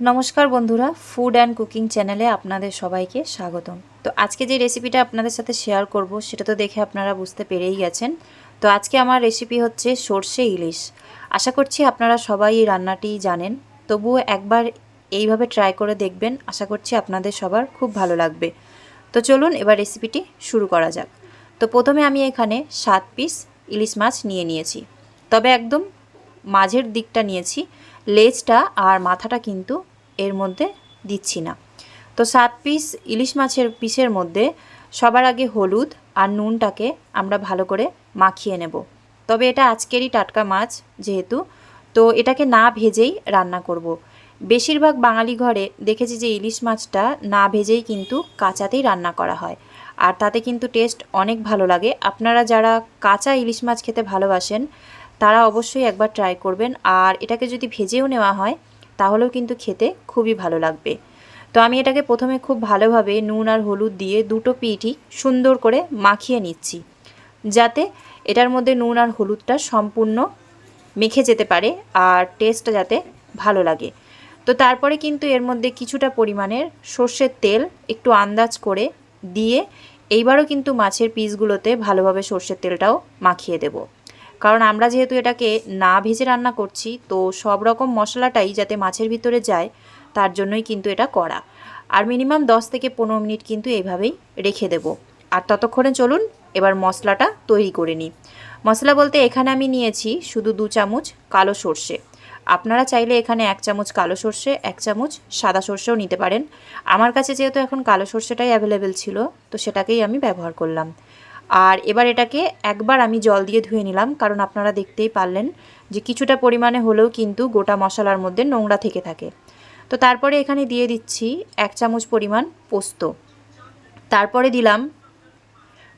নমস্কার বন্ধুরা food and cooking চ্যানেলে আপনাদের সবাইকে স্বাগতম। তো আজকে যে রেসিপিটা আপনাদের সাথে শেয়ার করব, সেটা তো দেখে আপনারা বুঝতে পেরেই গেছেন। তো আজকে আমার রেসিপি হচ্ছে সর্ষে ইলিশ। আশা করছি আপনারা সবাই এই রান্নাটি জানেন। তবুও একবার এইভাবে ট্রাই করে দেখবেন, আশা করছি আপনাদের সবার খুব ভালো লাগবে। তো চলুন এবার রেসিপিটি শুরু করা যাক। তো প্রথমে আমি এখানে সাত পিস ইলিশ মাছ নিয়ে নিয়েছি। তবে একদম মাঝের দিকটা নিয়েছি। লেজটা আর মাথাটা কিন্তু এর মধ্যে দিচ্ছি না। তো সাত পিস ইলিশ মাছের পিসের মধ্যে সবার আগে হলুদ আর নুনটাকে আমরা ভালো করে মাখিয়ে নেব। তবে এটা আজকেরই টাটকা মাছ যেহেতু, তো এটাকে না ভেজেই রান্না করব। বেশিরভাগ বাঙালি ঘরে দেখেছি যে ইলিশ মাছটা না ভেজেই কিন্তু কাঁচাতেই রান্না করা হয়। আর তাতে কিন্তু টেস্ট অনেক ভালো লাগে। আপনারা যারা কাঁচা ইলিশ মাছ খেতে ভালোবাসেন তারা অবশ্যই একবার ট্রাই করবেন। আর এটাকে যদি ভেজেও নেওয়া হয়, তাহলেও কিন্তু খেতে খুবই ভালো লাগবে। তো আমি এটাকে প্রথমে খুব ভালোভাবে নুন আর হলুদ দিয়ে দুটো পিঠই সুন্দর করে মাখিয়ে নিচ্ছি। যাতে এটার মধ্যে নুন আর হলুদটা সম্পূর্ণ মেখে যেতে পারে আর টেস্টটা যাতে ভালো লাগে। তো তারপরে কিন্তু এর মধ্যে কিছুটা পরিমাণের সর্ষের তেল একটু আন্দাজ করে দিয়ে এইবারও কিন্তু মাছের পিসগুলোতে ভালোভাবে সর্ষের তেলটাও মাখিয়ে দেবো। কারণ আমরা যেহেতু এটাকে না ভেজে রান্না করছি, তো সব রকম মশলাটাই যাতে মাছের ভিতরে যায়, তার জন্যই কিন্তু এটা করা। আর মিনিমাম 10 থেকে পনেরো মিনিট কিন্তু এইভাবেই রেখে দেব। আর ততক্ষণে চলুন এবার মশলাটা তৈরি করে নিই। মশলা বলতে এখানে আমি নিয়েছি শুধু দু চামচ কালো সর্ষে। আপনারা চাইলে এখানে এক চামচ কালো সর্ষে, এক চামচ সাদা সর্ষেও নিতে পারেন। আমার কাছে যেহেতু এখন কালো সর্ষেটাই অ্যাভেলেবেল ছিল, তো সেটাকেই আমি ব্যবহার করলাম। আর এবার এটাকে একবার আমি জল দিয়ে ধুয়ে নিলাম, কারণ আপনারা দেখতেই পারলেন যে কিছুটা পরিমাণে হলেও কিন্তু গোটা মশলার মধ্যে নোংরা থেকে থাকে। তো তারপরে এখানে দিয়ে দিচ্ছি এক চামচ পরিমাণ পোস্ত। তারপরে দিলাম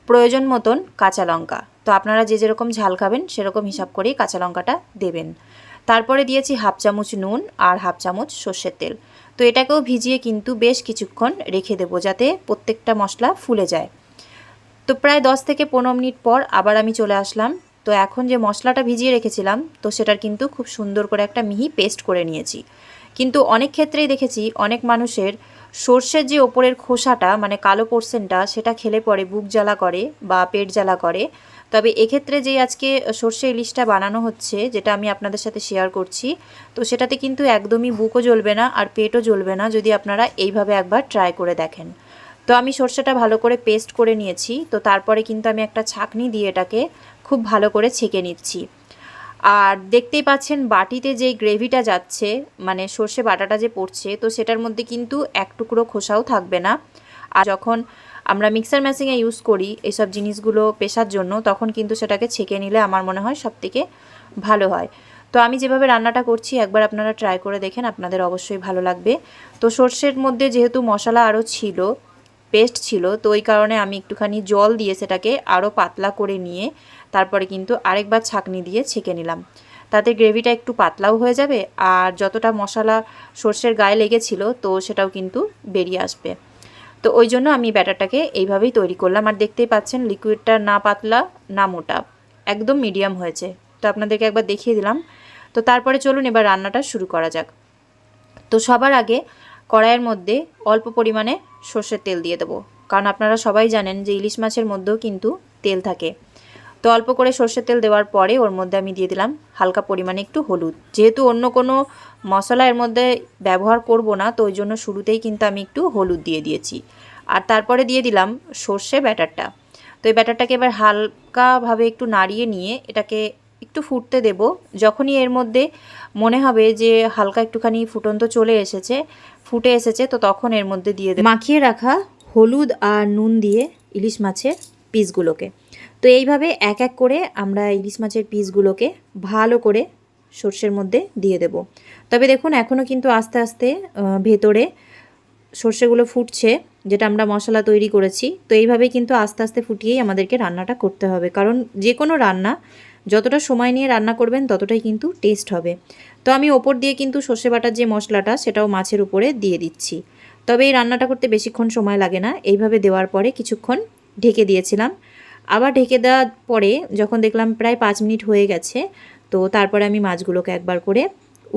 প্রয়োজন মতন কাঁচা লঙ্কা। তো আপনারা যে যেরকম ঝাল খাবেন সেরকম হিসাব করেই কাঁচা লঙ্কাটা দেবেন। তারপরে দিয়েছি হাফ চামচ নুন আর হাফ চামচ সর্ষের তেল। তো এটাকেও ভিজিয়ে কিন্তু বেশ কিছুক্ষণ রেখে দেবো যাতে প্রত্যেকটা মশলা ফুলে যায়। তো প্রায় দশ থেকে পনেরো মিনিট পর আবার আমি চলে আসলাম। তো এখন যে মশলাটা ভিজিয়ে রেখেছিলাম, তো সেটার কিন্তু খুব সুন্দর করে একটা মিহি পেস্ট করে নিয়েছি। কিন্তু অনেক ক্ষেত্রেই দেখেছি, অনেক মানুষের সর্ষের যে ওপরের খোসাটা মানে কালো পোর্শনটা সেটা খেলে পরে বুক জ্বালা করে বা পেট জ্বালা করে। তবে এক্ষেত্রে যে আজকে সর্ষে ইলিশটা বানানো হচ্ছে, যেটা আমি আপনাদের সাথে শেয়ার করছি, তো সেটাতে কিন্তু একদমই বুকও জ্বলবে না আর পেটও জ্বলবে না, যদি আপনারা এইভাবে একবার ট্রাই করে দেখেন। তো আমি সর্ষেটা ভালো করে পেস্ট করে নিয়েছি। তো তারপরে কিন্তু আমি একটা ছাকনি দিয়ে এটাকে খুব ভালো করে ছেঁকে নিচ্ছি। আর দেখতেই পাচ্ছেন বাটিতে যে গ্রেভিটা যাচ্ছে মানে সর্ষে বাটাটা যে পড়ছে, তো সেটার মধ্যে কিন্তু এক টুকরো খোসাও থাকবে না। আর যখন আমরা মিক্সার মেশিনে ইউজ করি এইসব জিনিসগুলো পেশার জন্য, তখন কিন্তু সেটাকে ছেঁকে নিলে আমার মনে হয় সবথেকে ভালো হয়। তো আমি যেভাবে রান্নাটা করছি, একবার আপনারা ট্রাই করে দেখেন, আপনাদের অবশ্যই ভালো লাগবে। তো সর্ষের মধ্যে যেহেতু মশলা আরও ছিল পেস্ট ছিল, তো ওই কারণে আমি একটুখানি জল দিয়ে সেটাকে আরও পাতলা করে নিয়ে তারপরে কিন্তু আরেকবার ছাকনি দিয়ে ছেঁকে নিলাম। তাতে গ্রেভিটা একটু পাতলাও হয়ে যাবে আর যতটা মশলা সর্ষের গায়ে লেগেছিল, তো সেটাও কিন্তু বেরিয়ে আসবে। তো ওই জন্য আমি ব্যাটারটাকে এইভাবেই তৈরি করলাম। আর দেখতেই পাচ্ছেন লিকুইডটা না পাতলা, না মোটা, একদম মিডিয়াম হয়েছে। তো আপনাদেরকে একবার দেখিয়ে দিলাম। তো তারপরে চলুন এবার রান্নাটা শুরু করা যাক। তো সবার আগে কড়াইয়ের মধ্যে অল্প পরিমাণে সর্ষের তেল দিয়ে দেবো। কারণ আপনারা সবাই জানেন যে ইলিশ মাছের মধ্যেও কিন্তু তেল থাকে। তো অল্প করে সর্ষের তেল দেওয়ার পরে ওর মধ্যে আমি দিয়ে দিলাম হালকা পরিমাণে একটু হলুদ। যেহেতু অন্য কোনো মশলা এর মধ্যে ব্যবহার করব না, তো ওই জন্য শুরুতেই কিন্তু আমি একটু হলুদ দিয়ে দিয়েছি। আর তারপরে দিয়ে দিলাম সর্ষে ব্যাটারটা। তো এই ব্যাটারটাকে এবার হালকাভাবে একটু নাড়িয়ে নিয়ে এটাকে একটু ফুটতে দেব। যখনই এর মধ্যে মনে হবে যে হালকা একটুখানি ফুটন্ত চলে এসেছে, ফুটে এসেছে, তো তখন এর মধ্যে দিয়ে দেব। মাখিয়ে রাখা হলুদ আর নুন দিয়ে ইলিশ মাছের পিসগুলোকে। তো এইভাবে এক এক করে আমরা ইলিশ মাছের পিসগুলোকে ভালো করে সর্ষের মধ্যে দিয়ে দেব। তবে দেখুন এখনও কিন্তু আস্তে আস্তে ভেতরে সর্ষেগুলো ফুটছে, যেটা আমরা মশলা তৈরি করেছি। তো এইভাবেই কিন্তু আস্তে আস্তে ফুটিয়েই আমাদেরকে রান্নাটা করতে হবে। কারণ যে কোনো রান্না যতটা সময় নিয়ে রান্না করবেন, ততটাই কিন্তু টেস্ট হবে। তো আমি ওপর দিয়ে কিন্তু সর্ষে বাটার যে মশলাটা, সেটাও মাছের উপরে দিয়ে দিচ্ছি। তবে এই রান্নাটা করতে বেশিক্ষণ সময় লাগে না। এইভাবে দেওয়ার পরে কিছুক্ষণ ঢেকে দিয়েছিলাম। আবার ঢেকে দেওয়ার পরে যখন দেখলাম প্রায় পাঁচ মিনিট হয়ে গেছে, তো তারপরে আমি মাছগুলোকে একবার করে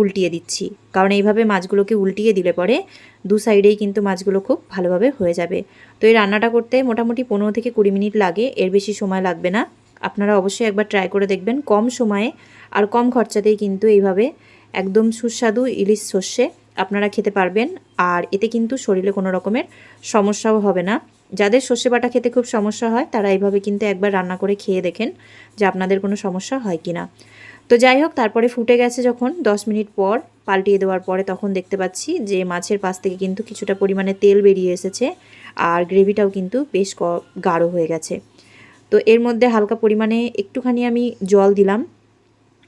উল্টিয়ে দিচ্ছি। কারণ এইভাবে মাছগুলোকে উল্টিয়ে দিলে পরে দু সাইডেই কিন্তু মাছগুলো খুব ভালোভাবে হয়ে যাবে। তো এই রান্নাটা করতে মোটামুটি পনেরো থেকে কুড়ি মিনিট লাগে। এর বেশি সময় লাগবে না। আপনারা অবশ্যই একবার ট্রাই করে দেখবেন, কম সময়ে আর কম খরচাতেই কিন্তু এইভাবে একদম সুস্বাদু ইলিশ সর্ষে আপনারা খেতে পারবেন। আর এতে কিন্তু শরীরে কোনো রকমের সমস্যাও হবে না। যাদের সর্ষে বাটা খেতে খুব সমস্যা হয়, তারা এইভাবে কিন্তু একবার রান্না করে খেয়ে দেখেন যে আপনাদের কোনো সমস্যা হয় কি না তো যাই হোক, তারপরে ফুটে গেছে যখন দশ মিনিট পর পাল্টিয়ে দেওয়ার পরে তখন দেখতে পাচ্ছি যে মাছের পাশ থেকে কিন্তু কিছুটা পরিমাণে তেল বেরিয়ে এসেছে। আর গ্রেভিটাও কিন্তু বেশ গাঢ় হয়ে গেছে। তো এর মধ্যে হালকা পরিমাণে একটুখানি আমি জল দিলাম।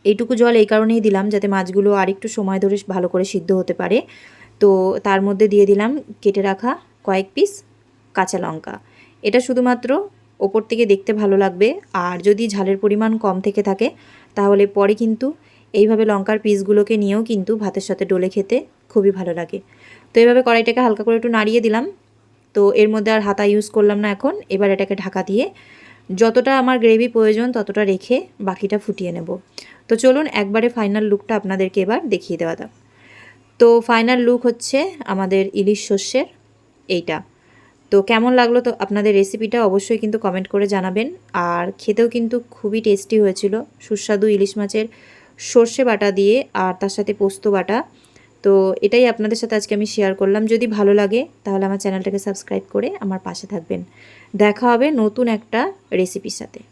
এইটুকু জল এই কারণেই দিলাম যাতে মাছগুলো আর একটু সময় ধরে ভালো করে সিদ্ধ হতে পারে। তো তার মধ্যে দিয়ে দিলাম কেটে রাখা কয়েক পিস কাঁচা লঙ্কা। এটা শুধুমাত্র ওপর থেকে দেখতে ভালো লাগবে। আর যদি ঝালের পরিমাণ কম থেকে থাকে, তাহলে পরে কিন্তু এইভাবে লঙ্কার পিসগুলোকে নিয়েও কিন্তু ভাতের সাথে ডলে খেতে খুবই ভালো লাগে। তো এইভাবে কড়াইটাকে হালকা করে একটু নাড়িয়ে দিলাম। তো এর মধ্যে আর হাতা ইউজ করলাম না এখন। এবার এটাকে ঢাকা দিয়ে যতটা আমার গ্রেভি প্রয়োজন, ততটা রেখে বাকিটা ফুটিয়ে নেব। তো চলুন একবারে ফাইনাল লুকটা আপনাদেরকে এবার দেখিয়ে দেওয়া যাক। তো ফাইনাল লুক হচ্ছে আমাদের ইলিশ শস্যের এইটা। তো কেমন লাগল তো আপনাদের রেসিপিটা অবশ্যই কিন্তু কমেন্ট করে জানাবেন। আর খেতেও কিন্তু খুবই টেস্টি হয়েছিল। সুস্বাদু ইলিশ মাছের সর্ষে বাটা দিয়ে আর তার সাথে পোস্ত বাটা। তো এটাই আপনাদের সাথে আজকে আমি শেয়ার করলাম। যদি ভালো লাগে, তাহলে আমার চ্যানেলটাকে সাবস্ক্রাইব করে আমার পাশে থাকবেন। দেখা হবে নতুন একটা রেসিপির সাথে।